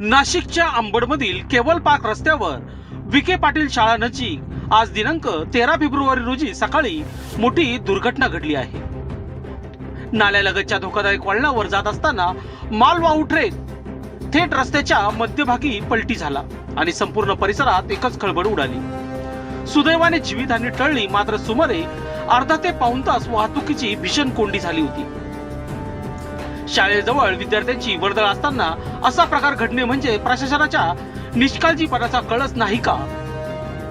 नाशिकच्या अंबडमधील केवल पार्क रस्त्यावर विखे पाटील शाळा नजीक आज दिनांक तेरा फेब्रुवारी रोजी सकाळी मोठी दुर्घटना घडली आहे. नाल्यालगतच्या धोकादायक वळणावर जात असताना मालवाहू ट्रेन थेट रस्त्याच्या मध्यभागी पलटी झाला आणि संपूर्ण परिसरात एकच खळबळ उडाली. सुदैवाने जीवितहानी टळली मात्र सुमारे अर्धा ते पाऊण तास वाहतुकीची भीषण कोंडी झाली होती. शाळेजवळ विद्यार्थ्यांची वर्दळ असताना असा प्रकार घडणे म्हणजे प्रशासनाच्या निष्काळजीपणाचा कळस नाही का?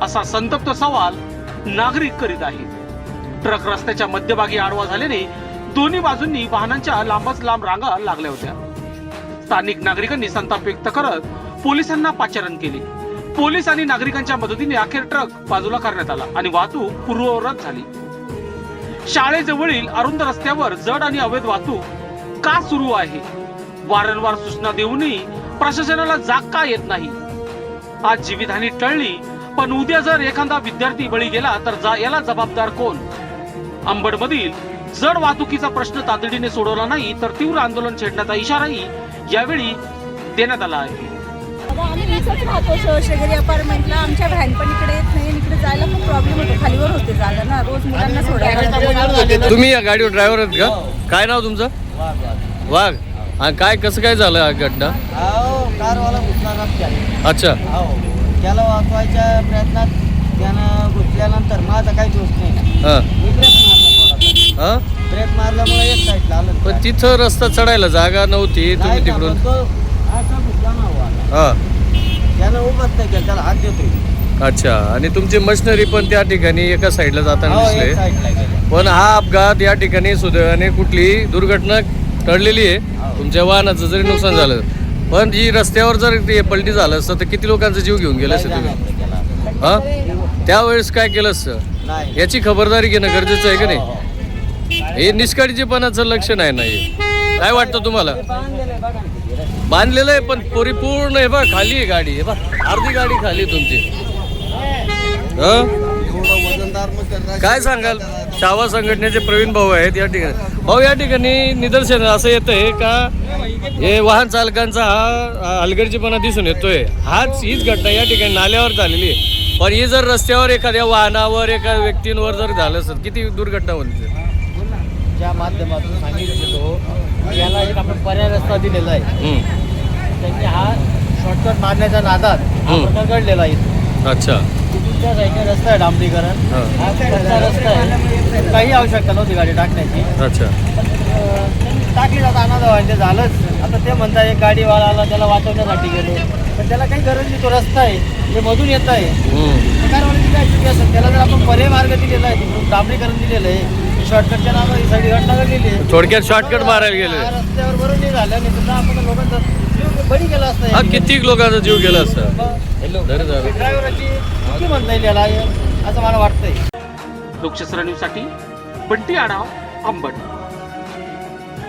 असा संतप्त सवाल नागरिक करीत आहेत. ट्रक रस्त्याच्या मध्यभागी आडवा झाल्याने दोन्ही बाजूंनी वाहनांच्या लांबच लांब रांगा लागल्या होत्या. स्थानिक नागरिकांनी संताप व्यक्त करत पोलिसांना पाचारण केले. पोलीस आणि नागरिकांच्या मदतीने अखेर ट्रक बाजूला करण्यात आला आणि वाहतूक पूर्ववत झाली. शाळेजवळील अरुंद रस्त्यावर जड आणि अवैध वाहतूक का सुरू आहे? वारंवार सूचना देऊनही प्रशासनाला जाग का येत नाही? आज जीवितहानी टळली पण उद्या जर एखादा विद्यार्थी बळी गेला तर जा- याला जबाबदार कोण? अंबडमधील जड वाहतुकीचा प्रश्न तातडीने सोडवला नाही तर तीव्र आंदोलन छेडण्याचा इशाराही यावेळी देण्यात आला आहे. आता आम्ही इथंच राहतो शिवशेगरी अपार्टमेंटला आमच्या व्हॅन पण इकडे येत नाही आणि इकडे जायला खूप प्रॉब्लेम होतो. खालीवर होते जायला ना. रोज मुलांना सोडायला तुम्ही या गाडीवर ड्रायव्हर आहेत का? काय नाव तुमचं? वाघ हा काय कसं काय झालं हा घटना? अहो कारवाला घुसला रस्त्यात अच्छा. हो त्याला वाचवायच्या प्रयत्नात त्यानं घुसल्यानंतर माझा काही दोष नाही. हा. मी ब्रेक मारला थोडासा. हा? ब्रेक मारल्यामुळे एक साईडला आलं. पण तिथं रस्ता चढायला जागा नव्हती तुम्ही तिकडून हो. आता. हा त्यानं उभंच नाही केलं त्याला हात देतोय. अच्छा आणि तुमची मशिनरी पण त्या ठिकाणी एका साईडला जाताना हो एक दिसले साईडला गेले. पण हा अपघात या ठिकाणी सुदैवाने कुठली दुर्घटना टळलेली आहे. तुमच्या वाहनाचं जरी नुकसान झालं पण ही रस्त्यावर जर ते पलटी झालं असतं तर किती लोकांचा जीव घेऊन गेलं असतं तुम्ही? हा? त्यावेळेस काय केलं असतं? नाही. याची खबरदारी घेणं गरजेचं आहे का हो, नाही? हो. हे. निष्काळजीपणाचं लक्ष नाही नाही काय वाटतं तुम्हाला? बांधलेलं आहे पण परिपूर्ण आहे बा खाली आहे गाडी हे बा अर्धी गाडी खाली आहे तुमची. हं? काय सांगाल? शावा संघटनेचे प्रवीण भाऊ आहेत या ठिकाणी. भाऊ या ठिकाणी निदर्शन असं येत आहे का? हे वाहन चालकांचा हा हलगर्जीपणा दिसून येतोय. हाच हीच घटना या ठिकाणी नाल्यावर झालेली आहे. पण ही जर रस्त्यावर एखाद्या वाहनावर एका व्यक्तींवर जर झालं असेल किती दुर्घटना होती ज्या माध्यमातून सांगितलं याला एक आपण पर्याय रस्ता दिलेला आहे. हं. त्यांनी हा शॉर्टकट मारण्याच्या नादात घडलेला आहे अच्छा. साईडने रस्ता आहे डांबरीकरण. हा. कच्चा रस्ता आहे. काही आवश्यकता नव्हती गाडी टाकण्याची. अच्छा. टाकली जाता ते झालंच. आता ते म्हणता एक गाडीवाला आला त्याला वाचवण्यासाठी गेलो. पण त्याला काही गरज नाही तो रस्ता आहे. जे मधून येत आहे. काय त्याला जर आपण पर्याय मार्ग दिलेला आहे डांबरीकरण दिलेलं आहे शॉर्टकटच्या नावाने ही सगळी घटना घडलेली आहे. थोडक्यात शॉर्टकट मारायला गेले हा रस्त्यावर बरोबर नाही झालं नाही सुद्धा आपण लोकांचा जीव बळी गेला असता हा किती लोकांचा जीव गेला असता? तरी झालं. ड्रायव्हराची चुकी म्हणता येईल याला असं मला वाटतंय. लोकशास्त्र न्यूजसाठी बंटी आढाव अंबड.